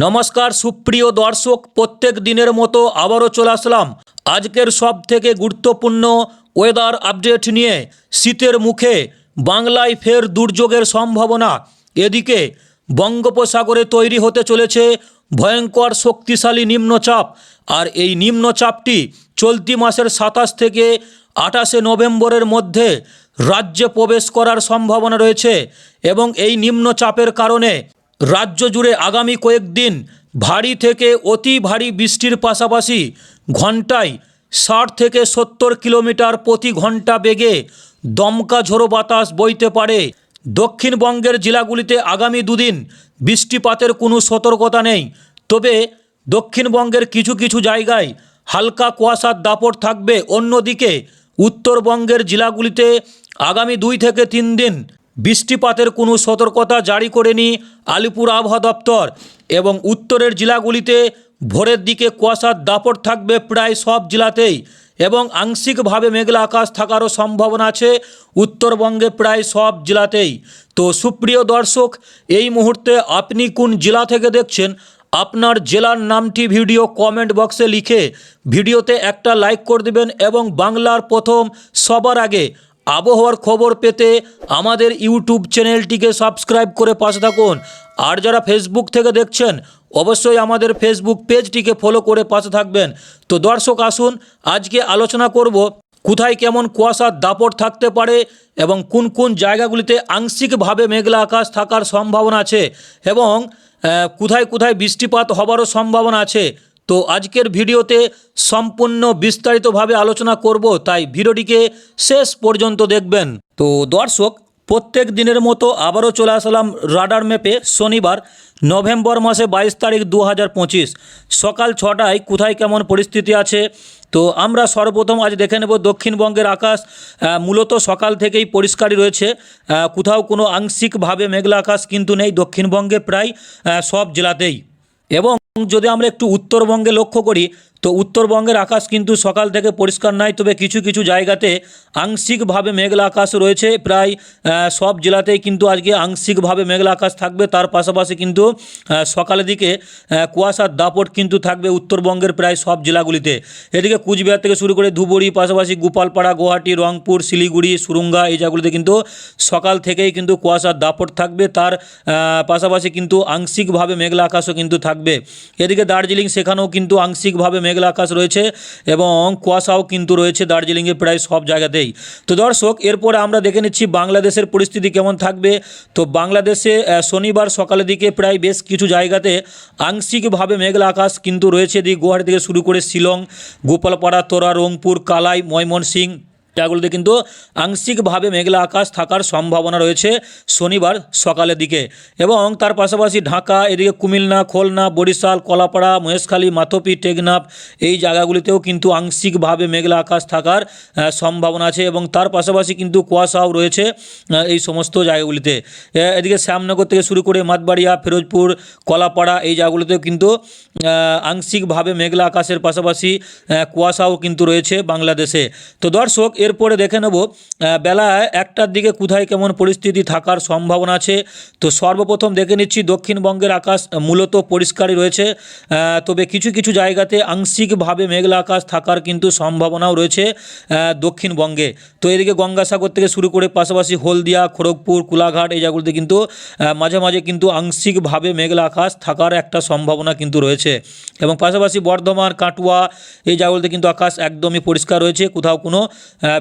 নমস্কার সুপ্রিয় দর্শক, প্রত্যেক দিনের মতো আবারও চলে আসলাম আজকের সব থেকে গুরুত্বপূর্ণ ওয়েদার আপডেট নিয়ে শীতের মুখে বাংলায় ফের দুর্যোগের সম্ভাবনা। এদিকে বঙ্গোপসাগরে তৈরি হতে চলেছে ভয়ঙ্কর শক্তিশালী নিম্নচাপ। আর এই নিম্নচাপটি চলতি মাসের সাতাশ থেকে আঠাশে নভেম্বরের মধ্যে রাজ্যে প্রবেশ করার সম্ভাবনা রয়েছে এবং এই নিম্নচাপের কারণে রাজ্য জুড়ে আগামী কয়েকদিন ভারী থেকে অতি ভারী বৃষ্টির পাশাপাশি ঘন্টায় ষাট থেকে সত্তর কিলোমিটার প্রতি ঘণ্টা বেগে দমকা ঝোড়ো বাতাস বইতে পারে। দক্ষিণবঙ্গের জেলাগুলিতে আগামী দুদিন বৃষ্টিপাতের কোনো সতর্কতা নেই। তবে দক্ষিণবঙ্গের কিছু কিছু জায়গায় হালকা কুয়াশার দাপট থাকবে। অন্যদিকে উত্তরবঙ্গের জেলাগুলিতে আগামী দুই থেকে তিন দিন বৃষ্টিপাতের কোনো সতর্কতা জারি করেনি আলিপুর আবহাওয়া দপ্তর এবং উত্তরের জেলাগুলিতে ভোরের দিকে কুয়াশার দাপট থাকবে প্রায় সব জেলাতেই এবং আংশিকভাবে মেঘলা আকাশ থাকারও সম্ভাবনা আছে উত্তরবঙ্গে প্রায় সব জেলাতেই। তো সুপ্রিয় দর্শক, এই মুহূর্তে আপনি কোন জেলা থেকে দেখছেন? আপনার জেলার নামটি ভিডিও কমেন্ট বক্সে লিখে ভিডিওতে একটা লাইক করে দেবেন এবং বাংলার প্রথম সবার আগে আবহাওয়ার খবর পেতে আমাদের ইউটিউব চ্যানেলটিকে সাবস্ক্রাইব করে পাশে থাকুন। আর যারা ফেসবুক থেকে দেখছেন, অবশ্যই আমাদের ফেসবুক পেজটিকে ফলো করে পাশে থাকবেন। তো দর্শক আসুন, আজকে আলোচনা করব কোথায় কেমন কুয়াশার দাপট থাকতে পারে এবং কোন কোন জায়গাগুলিতে আংশিকভাবে মেঘলা আকাশ থাকার সম্ভাবনা আছে এবং কোথায় কোথায় বৃষ্টিপাত হবারও সম্ভাবনা আছে। তো আজকের ভিডিওতে সম্পূর্ণ বিস্তারিতভাবে আলোচনা করব, তাই ভিডিওটিকে শেষ পর্যন্ত দেখবেন। তো দর্শক, প্রত্যেক দিনের মতো আবারও চলে আসলাম রাডার ম্যাপে শনিবার, নভেম্বর মাসে বাইশ তারিখ দু হাজার পঁচিশ। সকাল ছটায় কোথায় কেমন পরিস্থিতি আছে? তো আমরা সর্বপ্রথম আজ দেখে নেব দক্ষিণবঙ্গের আকাশ। মূলত সকাল থেকেই পরিষ্কারই রয়েছে। কোথাও কোনো আংশিকভাবে মেঘলা আকাশ কিন্তু নেই দক্ষিণবঙ্গে প্রায় সব জেলাতেই। এবং যদি আমরা একটু উত্তরবঙ্গে লক্ষ্য করি তো উত্তরবঙ্গের আকাশ কিন্তু সকাল থেকে পরিষ্কার নয় তবে কিছু কিছু জায়গাতে আংশিকভাবে মেঘলা আকাশ রয়েছে। প্রায় সব জেলাতেই কিন্তু আজকে আংশিকভাবে মেঘলা আকাশ থাকবে। তার পাশাপাশি কিন্তু সকালের দিকে কুয়াশার দাপট কিন্তু থাকবে উত্তরবঙ্গের প্রায় সব জেলাগুলিতে। এদিকে কুচবিহার থেকে শুরু করে ধুবড়ি, পাশাপাশি গোপালপাড়া, গুয়াহাটি, রংপুর, শিলিগুড়ি, সুরুঙ্গা এই জায়গাগুলিতে কিন্তু সকাল থেকেই কিন্তু কুয়াশার দাপট থাকবে। তার পাশাপাশি কিন্তু আংশিকভাবে মেঘলা আকাশও কিন্তু থাকবে। এদিকে দার্জিলিং সেখানেও কিন্তু আংশিকভাবে মেঘলা আকাশ রয়েছে এবং কুয়াশাও কিন্তু রয়েছে দার্জিলিংয়ে প্রায় সব জায়গাতেই। তো দর্শক, এরপরে আমরা দেখে নিচ্ছি বাংলাদেশের পরিস্থিতি কেমন থাকবে। তো বাংলাদেশে শনিবার সকালের দিকে প্রায় বেশ কিছু জায়গাতে আংশিকভাবে মেঘলা আকাশ কিন্তু রয়েছে। দিকে গুয়াহাটি থেকে শুরু করে শিলং, গোপালপাড়া, তোরা, রংপুর, কালাই, ময়মনসিংহ জায়গাগুলোতে কিন্তু আংশিকভাবে মেঘলা আকাশ থাকার সম্ভাবনা রয়েছে শনিবার সকালের দিকে। এবং তার পাশাপাশি ঢাকা, এদিকে কুমিল্লা, খুলনা, বরিশাল, কলাপাড়া, মহেশখালী, মাথপি, টেকনাফ এই জায়গাগুলিতেও কিন্তু আংশিকভাবে মেঘলা আকাশ থাকার সম্ভাবনা আছে এবং তার পাশাপাশি কিন্তু কুয়াশাও রয়েছে এই সমস্ত জায়গাগুলিতে। এদিকে শ্যামনগর থেকে শুরু করে মাতবাড়িয়া, ফিরোজপুর, কলাপাড়া এই জায়গাগুলিতেও কিন্তু আংশিকভাবে মেঘলা আকাশের পাশাপাশি কুয়াশাও কিন্তু রয়েছে বাংলাদেশে। তো দর্শক এরপরে দেখে নেব বেলা একটার দিকে কোথায় কেমন পরিস্থিতি থাকার সম্ভাবনা আছে। তো সর্বপ্রথম দেখে নিচ্ছি, দক্ষিণবঙ্গের আকাশ মূলত পরিষ্কারই রয়েছে। তবে কিছু কিছু জায়গাতে আংশিকভাবে মেঘলা আকাশ থাকার কিন্তু সম্ভাবনাও রয়েছে দক্ষিণবঙ্গে। তো এদিকে গঙ্গাসাগর থেকে শুরু করে পাশাপাশি হলদিয়া, খড়গপুর, কোলাঘাট এই জায়গাগুলিতে কিন্তু মাঝে মাঝে কিন্তু আংশিকভাবে মেঘলা আকাশ থাকার একটা সম্ভাবনা কিন্তু রয়েছে। এবং পাশাপাশি বর্ধমান, কাটুয়া এই জায়গাগুলিতে কিন্তু আকাশ একদমই পরিষ্কার রয়েছে। কোথাও কোনো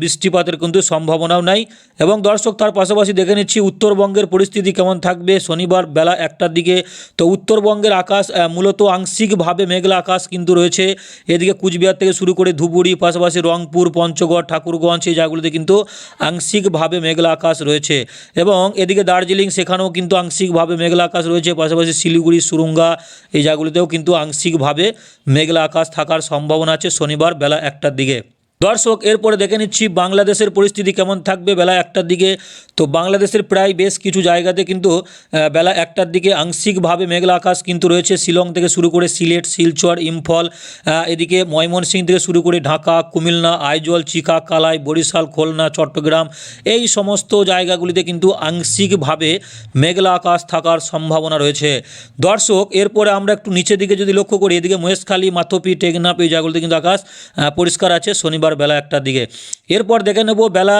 বৃষ্টিপাতের কিন্তু সম্ভাবনাও নাই। এবং দর্শক, তার পাশাপাশি দেখে নিচ্ছি উত্তরবঙ্গের পরিস্থিতি কেমন থাকবে শনিবার বেলা একটার দিকে। তো উত্তরবঙ্গের আকাশ মূলত আংশিকভাবে মেঘলা আকাশ কিন্তু রয়েছে। এদিকে কুচবিহার থেকে শুরু করে ধুবুরি পাশাপাশি রংপুর, পঞ্চগড়, ঠাকুরগঞ্জ, এই জায়গাগুলিতে কিন্তু আংশিকভাবে মেঘলা আকাশ রয়েছে। এবং এদিকে দার্জিলিং, সেখানেও কিন্তু আংশিকভাবে মেঘলা আকাশ রয়েছে। পাশাপাশি শিলিগুড়ি, সুরুঙ্গা, এই জায়গাগুলিতেও কিন্তু আংশিকভাবে মেঘলা আকাশ থাকার সম্ভাবনা আছে শনিবার বেলা একটার দিকে। দর্শক, এরপরে দেখে নিচ্ছি বাংলাদেশের পরিস্থিতি কেমন থাকবে বেলা একটার দিকে। তো বাংলাদেশের প্রায় বেশ কিছু জায়গাতে কিন্তু বেলা একটার দিকে আংশিকভাবে মেঘলা আকাশ কিন্তু রয়েছে। শিলং থেকে শুরু করে সিলেট, শিলচর, ইম্ফল এদিকে ময়মনসিংহ থেকে শুরু করে ঢাকা, কুমিল্লা, আইজল চিকা কালাই বরিশাল, খুলনা, চট্টগ্রাম, এই সমস্ত জায়গাগুলিতে কিন্তু আংশিকভাবে মেঘলা আকাশ থাকার সম্ভাবনা রয়েছে। দর্শক, এরপরে আমরা একটু নিচের দিকে যদি লক্ষ্য করি, এদিকে মহেশখালী, মাথপি টেকনাপ এই জায়গাগুলিতে কিন্তু আকাশ পরিষ্কার আছে। শনিবার বেলা একটার দিকে। এরপর দেখে নেব বেলা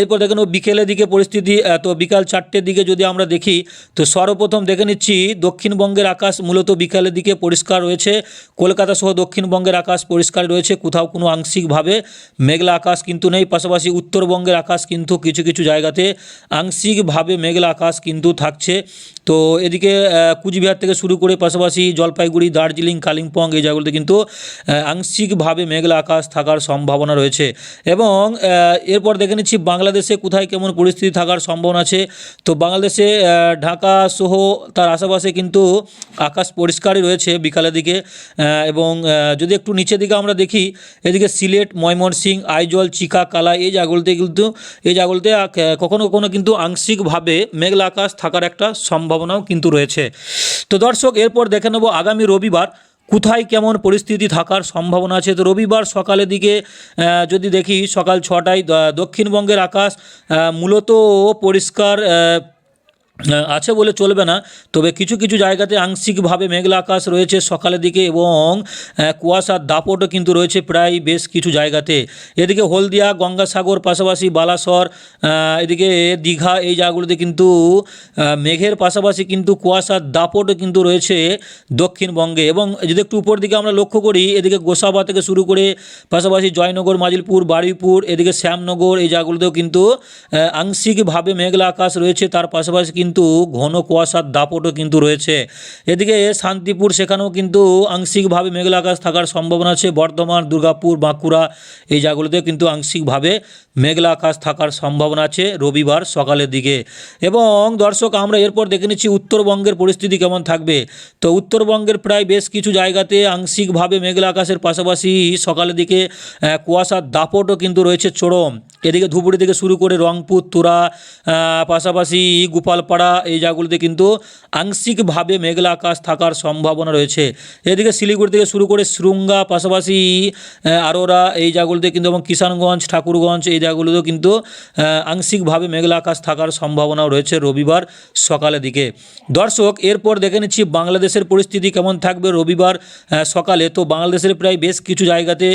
এরপর দেখে নেব বিকেলের দিকে পরিস্থিতি তো বিকাল চারটের দিকে যদি আমরা দেখি, তো সর্বপ্রথম দেখে নিচ্ছি দক্ষিণবঙ্গের আকাশ মূলত বিকালের দিকে পরিষ্কার রয়েছে। কলকাতা সহ দক্ষিণবঙ্গের আকাশ পরিষ্কার রয়েছে, কোথাও কোনো আংশিকভাবে মেঘলা আকাশ কিন্তু নেই। পাশাপাশি উত্তরবঙ্গের আকাশ কিন্তু কিছু কিছু জায়গাতে আংশিকভাবে মেঘলা আকাশ কিন্তু থাকছে। তো এদিকে কুচবিহার থেকে শুরু করে পাশাপাশি জলপাইগুড়ি, দার্জিলিং, কালিম্পং এই জায়গাগুলোতে কিন্তু আংশিকভাবে মেঘলা আকাশ থাকার সম্ভাবনা রয়েছে। এবং এরপর দেখে নিচ্ছি বাংলাদেশে কোথায় কেমন পরিস্থিতি থাকার সম্ভাবনা আছে। তো বাংলাদেশে ঢাকা সহ তার আশেপাশে কিন্তু আকাশ পরিষ্কারই রয়েছে বিকালের দিকে। এবং যদি একটু নিচের দিকে আমরা দেখি, এদিকে সিলেট, ময়মনসিংহ, আইজল চিকা কালা এই জায়গাগুলোতে কিন্তু, এই জায়গাগুলোতে কখনো কখনো কিন্তু আংশিকভাবে মেঘলা আকাশ থাকার একটা সম্ভাবনাও কিন্তু রয়েছে। তো দর্শক, এরপর দেখে নেব আগামী রবিবার কোথায় কেমন পরিস্থিতি থাকার সম্ভাবনা আছে। তো রবিবার সকালের দিকে যদি দেখি সকাল ছটায় দক্ষিণবঙ্গের আকাশ মূলত পরিষ্কার আছে বলে চলবে না। তবে কিছু কিছু জায়গাতে আংশিকভাবে মেঘলা আকাশ রয়েছে সকালের দিকে এবং কুয়াশার দাপটও কিন্তু রয়েছে প্রায় বেশ কিছু জায়গাতে। এদিকে হলদিয়া, গঙ্গাসাগর, পাশাপাশি বালাসর এদিকে দীঘা, এই জায়গাগুলোতে কিন্তু মেঘের পাশাপাশি কিন্তু কুয়াশার দাপটও কিন্তু রয়েছে দক্ষিণবঙ্গে এবং যদি একটু উপর দিকে আমরা লক্ষ্য করি, এদিকে গোসাবা থেকে শুরু করে, পাশাপাশি জয়নগর, মাজিলপুর, বারুইপুর, এদিকে শ্যামনগর, এই জায়গাগুলোতেও কিন্তু আংশিকভাবে মেঘলা আকাশ রয়েছে। তার পাশাপাশি কিন্তু ঘন কুয়াশার দাপটও কিন্তু রয়েছে। এদিকে শান্তিপুর, সেখানেও কিন্তু আংশিকভাবে মেঘলা আকাশ থাকার সম্ভাবনা আছে। বর্ধমান, দুর্গাপুর, বাঁকুড়া এই জায়গাগুলোতেও কিন্তু আংশিকভাবে মেঘলা আকাশ থাকার সম্ভাবনা আছে রবিবার সকালের দিকে। এবং দর্শক, আমরা এরপর দেখে নিচ্ছি উত্তরবঙ্গের পরিস্থিতি কেমন থাকবে। তো উত্তরবঙ্গের প্রায় বেশ কিছু জায়গাতে আংশিকভাবে মেঘলা আকাশের পাশাপাশি সকালের দিকে কুয়াশার দাপটও কিন্তু রয়েছে চরম। এদিকে ধুবুরি থেকে শুরু করে রংপুর, তুরা পাশাপাশি গোপালপাড়া এই জায়গাগুলিতে কিন্তু আংশিকভাবে মেঘলা আকাশ থাকার সম্ভাবনা রয়েছে। এদিকে শিলিগুড়ি থেকে শুরু করে শৃঙ্গা, পাশাপাশি আরোরা এই জায়গাগুলিতে কিন্তু এবং কিষানগঞ্জ, ঠাকুরগঞ্জ এই জায়গাগুলিতেও কিন্তু আংশিকভাবে মেঘলা আকাশ থাকার সম্ভাবনাও রয়েছে রবিবার সকালের দিকে। দর্শক, এরপর দেখে নিচ্ছি বাংলাদেশের পরিস্থিতি কেমন থাকবে রবিবার সকালে। তো বাংলাদেশের প্রায় বেশ কিছু জায়গাতে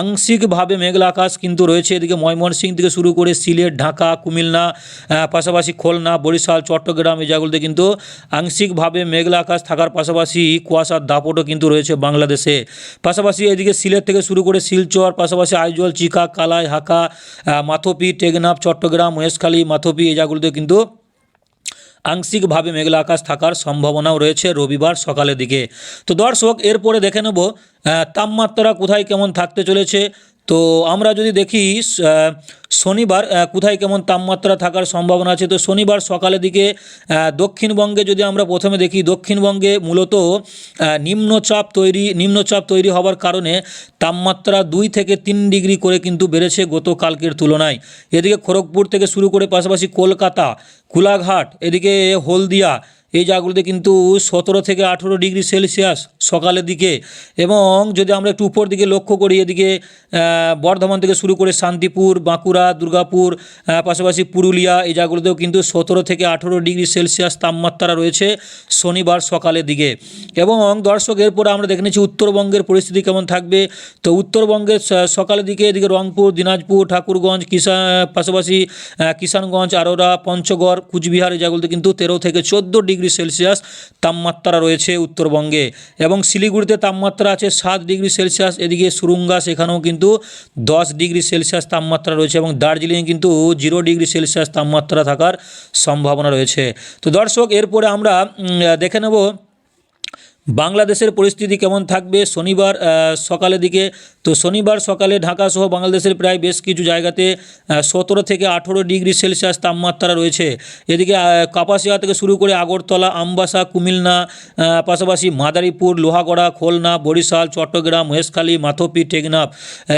আংশিকভাবে মেঘলা আকাশ কিন্তু রয়েছে। এদিকে ময়মনসিংহ থেকে শুরু করে সিলেট, ঢাকা, কুমিল্লা পাশাপাশি খুলনা, বরিশাল চট্টগ্রাম, এই জায়গাগুলোতে কিন্তু আংশিকভাবে মেঘলা আকাশ থাকার পাশাপাশি কুয়াশার দাপটও কিন্তু রয়েছে বাংলাদেশে। পাশাপাশি এদিকে সিলেট থেকে শুরু করে শিলচর, পাশাপাশি আইজল চিকা কালাই হাকা মাথোপি, টেকনাফ, চট্টগ্রাম, মহেশখালী, মাথোপি এই জায়গাগুলোতে কিন্তু আংশিকভাবে মেঘলা আকাশ থাকার সম্ভাবনাও রয়েছে রবিবার সকালের দিকে। তো দর্শক, এরপরে দেখে নেব তাপমাত্রা কোথায় কেমন থাকতে চলেছে। তো আমরা যদি দেখি শনিবার কোথায় কেমন তাপমাত্রা থাকার সম্ভাবনা আছে? তো শনিবার সকালের দিকে দক্ষিণবঙ্গে যদি আমরা প্রথমে দেখি, দক্ষিণবঙ্গে মূলত নিম্নচাপ তৈরি নিম্নচাপ তৈরি হওয়ার কারণে তাপমাত্রা দুই থেকে তিন ডিগ্রি করে কিন্তু বেড়েছে গতকালকের তুলনায়। এদিকে খড়গপুর থেকে শুরু করে পাশাপাশি কলকাতা, কোলাঘাট, এদিকে হলদিয়া এই জায়গাগুলোতে কিন্তু সতেরো থেকে আঠেরো ডিগ্রি সেলসিয়াস সকালের দিকে এবং যদি আমরা একটু উপর দিকে লক্ষ্য করি, এদিকে বর্ধমান থেকে শুরু করে শান্তিপুর, বাঁকুড়া, দুর্গাপুর পাশাপাশি পুরুলিয়া, এই জায়গাগুলোতেও কিন্তু সতেরো থেকে আঠেরো ডিগ্রি সেলসিয়াস তাপমাত্রা রয়েছে শনিবার সকালের দিকে। এবং দর্শক, এরপরে আমরা দেখে নিচ্ছি উত্তরবঙ্গের পরিস্থিতি কেমন থাকবে। তো উত্তরবঙ্গের সকালের দিকে এদিকে রংপুর, দিনাজপুর, ঠাকুরগঞ্জ, কিষা, পাশাপাশি কিষানগঞ্জ, আরোরা, পঞ্চগড়, কুচবিহার, এই জায়গাগুলোতে কিন্তু তেরো থেকে চোদ্দ ডিগ্রি সেলসিয়াস তাপমাত্রা রয়েছে উত্তরবঙ্গে এবং শিলিগুড়িতে তাপমাত্রা আছে সাত ডিগ্রি সেলসিয়াস, এদিকে সুরুঙ্গা সেখানেও কিন্তু দশ ডিগ্রি সেলসিয়াস তাপমাত্রা রয়েছে এবং দার্জিলিংয়ে কিন্তু জিরো ডিগ্রি সেলসিয়াস তাপমাত্রা থাকার সম্ভাবনা রয়েছে। তো দর্শক, এরপরে আমরা দেখে নেব বাংলাদেশের পরিস্থিতি কেমন থাকবে? শনিবার সকালের দিকে। তো শনিবার সকালে ঢাকা সহ বাংলাদেশের প্রায় বেশ কিছু জায়গাতে সতেরো থেকে আঠেরো ডিগ্রি সেলসিয়াস তাপমাত্রা রয়েছে। এদিকে কাপাসিয়া থেকে শুরু করে আগরতলা, আমবাসা, কুমিল্লা পাশাপাশি মাদারীপুর, লোহাগড়া, খুলনা, বরিশাল, চট্টগ্রাম মহেশখালী মাথপি, টেকনাফ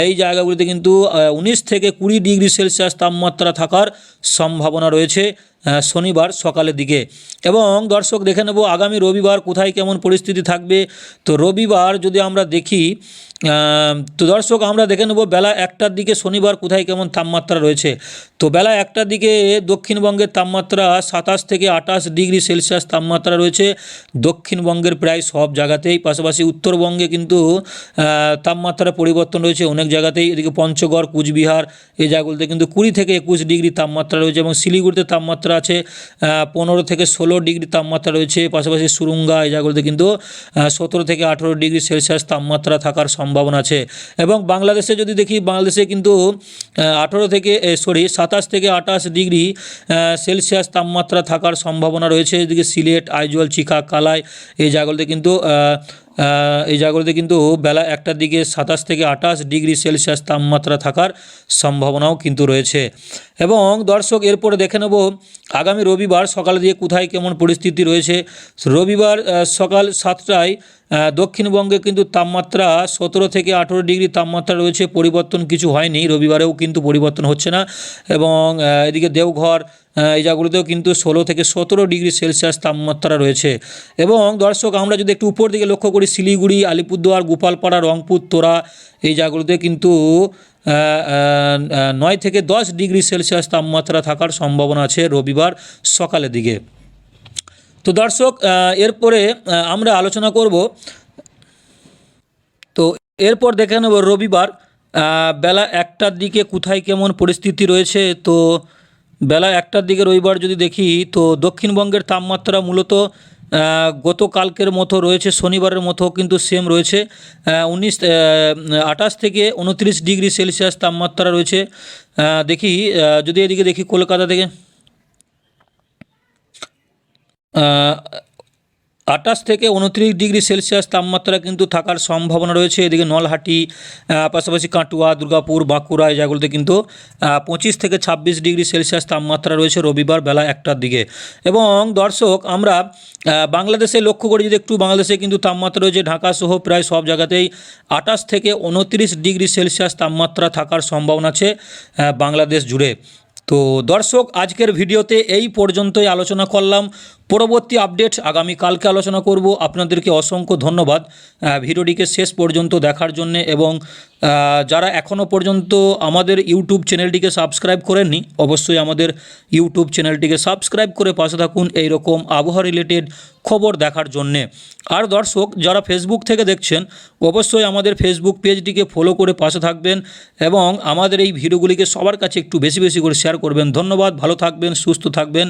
এই জায়গাগুলিতে কিন্তু উনিশ থেকে কুড়ি ডিগ্রি সেলসিয়াস তাপমাত্রা থাকার সম্ভাবনা রয়েছে। শনিবার সকালের দিকে। এবং দর্শক দেখে নেব আগামী রবিবার কোথায় কেমন পরিস্থিতি থাকবে। তো রবিবার যদি আমরা দেখি তো দর্শক, আমরা দেখে নেব বেলা একটার দিকে শনিবার কোথায় কেমন তাপমাত্রা রয়েছে। তো বেলা একটার দিকে দক্ষিণবঙ্গের তাপমাত্রা সাতাশ থেকে আঠাশ ডিগ্রি সেলসিয়াস তাপমাত্রা রয়েছে। দক্ষিণবঙ্গের প্রায় সব জায়গাতেই, পাশাপাশি উত্তরবঙ্গে কিন্তু তাপমাত্রা পরিবর্তন রয়েছে অনেক জায়গাতেই। এদিকে পঞ্চগড়, কুচবিহার, এই জায়গাগুলোতে কিন্তু কুড়ি থেকে একুশ ডিগ্রি তাপমাত্রা রয়েছে এবং শিলিগুড়িতে তাপমাত্রা আছে পনেরো থেকে ষোলো ডিগ্রি তাপমাত্রা রয়েছে। পাশাপাশি সুরুঙ্গা, এই জায়গাগুলোতে কিন্তু সতেরো থেকে আঠেরো ডিগ্রি সেলসিয়াস তাপমাত্রা থাকার সম্ভাবনা আছে। এবং বাংলাদেশে যদি দেখি, বাংলাদেশে কিন্তু আঠেরো থেকে সরি সাতাশ থেকে আঠাশ ডিগ্রি সেলসিয়াস তাপমাত্রা থাকার সম্ভাবনা রয়েছে। এদিকে সিলেট আইজল চিকা কালাই, এই জায়গাগুলোতে কিন্তু এই জায়গাগুলোতে কিন্তু বেলা একটার দিকে সাতাশ থেকে আঠাশ ডিগ্রি সেলসিয়াস তাপমাত্রা থাকার সম্ভাবনাও কিন্তু রয়েছে। এবং দর্শক, এরপরে দেখে নেব আগামী রবিবার সকালে দিয়ে কোথায় কেমন পরিস্থিতি রয়েছে। রবিবার সকাল সাতটায় দক্ষিণবঙ্গে কিন্তু তাপমাত্রা সতেরো থেকে আঠেরো ডিগ্রি তাপমাত্রা রয়েছে। পরিবর্তন কিছু হয়নি, রবিবারেও কিন্তু পরিবর্তন হচ্ছে না। এবং এদিকে দেওঘর এই জায়গাগুলোতেও কিন্তু ষোলো থেকে সতেরো ডিগ্রি সেলসিয়াস তাপমাত্রা রয়েছে। এবং দর্শক, আমরা যদি একটু উপর দিকে লক্ষ্য করি, শিলিগুড়ি, আলিপুরদুয়ার, গোপালপাড়া, রংপুর, তোরা, এই জায়গাগুলোতে কিন্তু নয় থেকে দশ ডিগ্রি সেলসিয়াস তাপমাত্রা থাকার সম্ভাবনা আছে রবিবার সকালের দিকে। তো দর্শক এরপরে আমরা আলোচনা করব, তো এরপর দেখে নেব রবিবার বেলা একটার দিকে কোথায় কেমন পরিস্থিতি রয়েছে। তো বেলা একটার দিকে রবিবার যদি দেখি, তো দক্ষিণবঙ্গের তাপমাত্রা মূলত গতকালকের মতো রয়েছে, শনিবারের মতো কিন্তু সেম রয়েছে। উনিশ আঠাশ থেকে উনত্রিশ ডিগ্রি সেলসিয়াস তাপমাত্রা রয়েছে। দেখি যদি এদিকে দেখি, কলকাতা থেকে। আঠাশ থেকে উনত্রিশ ডিগ্রি সেলসিয়াস তাপমাত্রা কিন্তু থাকার সম্ভাবনা রয়েছে। এদিকে নলহাটি পাশাপাশি কাটুয়া, দুর্গাপুর, বাঁকুড়া এই জায়গাগুলোতে কিন্তু পঁচিশ থেকে ছাব্বিশ ডিগ্রি সেলসিয়াস তাপমাত্রা রয়েছে রবিবার বেলা একটার দিকে। এবং দর্শক, আমরা বাংলাদেশে লক্ষ্য করি যদি একটু, বাংলাদেশে কিন্তু তাপমাত্রা রয়েছে ঢাকা সহ প্রায় সব জায়গাতেই আঠাশ থেকে উনত্রিশ ডিগ্রি সেলসিয়াস তাপমাত্রা থাকার সম্ভাবনা আছে বাংলাদেশ জুড়ে। তো দর্শক, আজকের ভিডিওতে এই পর্যন্তই আলোচনা করলাম। পরবর্তী আপডেট আগামী কালকে আলোচনা করব। আপনাদেরকে অসংখ্য ধন্যবাদ। ভিডিওটিকে শেষ পর্যন্ত দেখার জন্য এবং যারা এখনও পর্যন্ত আমাদের ইউটিউব চ্যানেলটিকে সাবস্ক্রাইব করেননি, অবশ্যই আমাদের ইউটিউব চ্যানেলটিকে সাবস্ক্রাইব করে পাশে থাকুন এই রকম আবহাওয়া রিলেটেড খবর দেখার জন্যে। আর দর্শক, যারা ফেসবুক থেকে দেখছেন, অবশ্যই আমাদের ফেসবুক পেজটিকে ফলো করে পাশে থাকবেন এবং আমাদের এই ভিডিওগুলিকে সবার কাছে একটু বেশি বেশি করে শেয়ার করবেন। ধন্যবাদ, ভালো থাকবেন, সুস্থ থাকবেন।